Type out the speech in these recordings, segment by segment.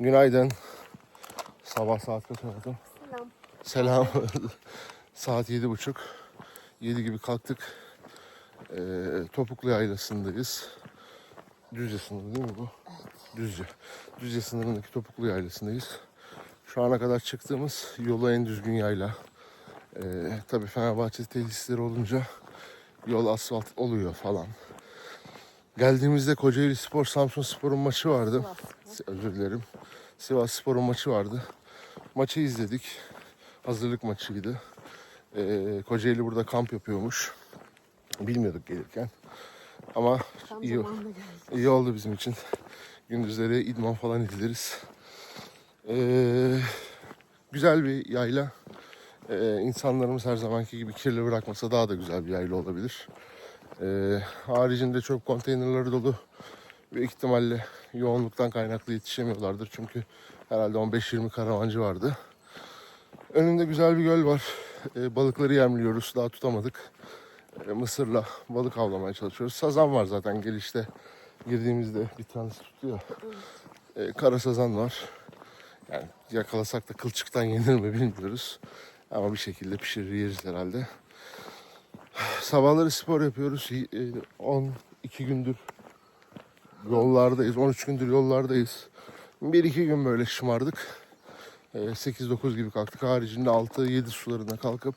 Günaydın. Sabah saat kaç hayatım? Selam. Selam. saat yedi buçuk. Yedi gibi kalktık. Ee, Topuklu Yaylası'ndayız. Düzce sınırı değil mi bu? Düzce. Düzce sınırındaki Topuklu Yaylası'ndayız. Şu ana kadar çıktığımız yola en düzgün yayla. Ee, tabii Fenerbahçe tesisleri olunca yol asfalt oluyor falan. Geldiğimizde Kocaeli Spor Samsun Spor'un maçı vardı. Sivas Özür dilerim. Sivas Spor'un maçı vardı. Maçı izledik. Hazırlık maçıydı. Ee, Kocaeli burada kamp yapıyormuş. Bilmiyorduk gelirken. Ama Tam iyi, iyi oldu bizim için. Gündüzleri idman falan izleriz. Ee, güzel bir yayla. Ee, insanlarımız her zamanki gibi kirli bırakmasa daha da güzel bir yayla olabilir. Ee, haricinde çöp konteynerleri dolu. Büyük ihtimalle yoğunluktan kaynaklı yetişemiyorlardır. Çünkü herhalde 15-20 karavancı vardı. Önünde güzel bir göl var. Ee, balıkları yemliyoruz. Daha tutamadık. Ee, mısırla balık avlamaya çalışıyoruz. Sazan var zaten gelişte. Girdiğimizde bir tanesi tutuyor. Ee, kara sazan var. Yani yakalasak da kılçıktan yenir mi bilmiyoruz. Ama bir şekilde pişirir yeriz herhalde. Sabahları spor yapıyoruz. Ee, 12 gündür yollardayız. 13 gündür yollardayız. Bir iki gün böyle şımardık. Ee, 8-9 gibi kalktık. Haricinde 6-7 sularında kalkıp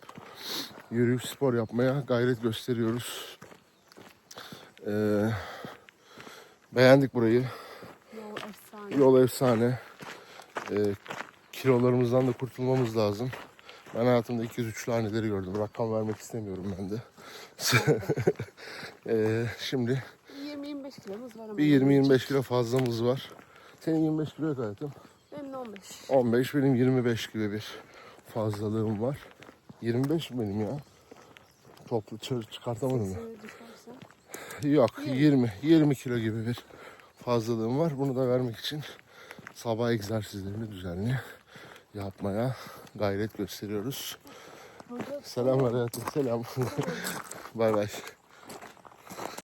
yürüyüp spor yapmaya gayret gösteriyoruz. Ee, beğendik burayı. Yol efsane. Yol efsane. Ee, kilolarımızdan da kurtulmamız lazım. Ben hayatımda 203 haneleri gördüm. Rakam vermek istemiyorum ben de. Ee, şimdi 20-25 kilomuz var ama. bir 20-25 kilo fazlamız var. Senin 25 kilo yok hayatım. Benim de 15. 15 benim 25 gibi bir fazlalığım var. 25 mi benim ya? Toplu çı- çıkartamadım ya. Seni düşersen. Yok 20 20 kilo gibi bir fazlalığım var. Bunu da vermek için sabah egzersizlerini düzenli yapmaya gayret gösteriyoruz. Selam hayatım selam. bay bay.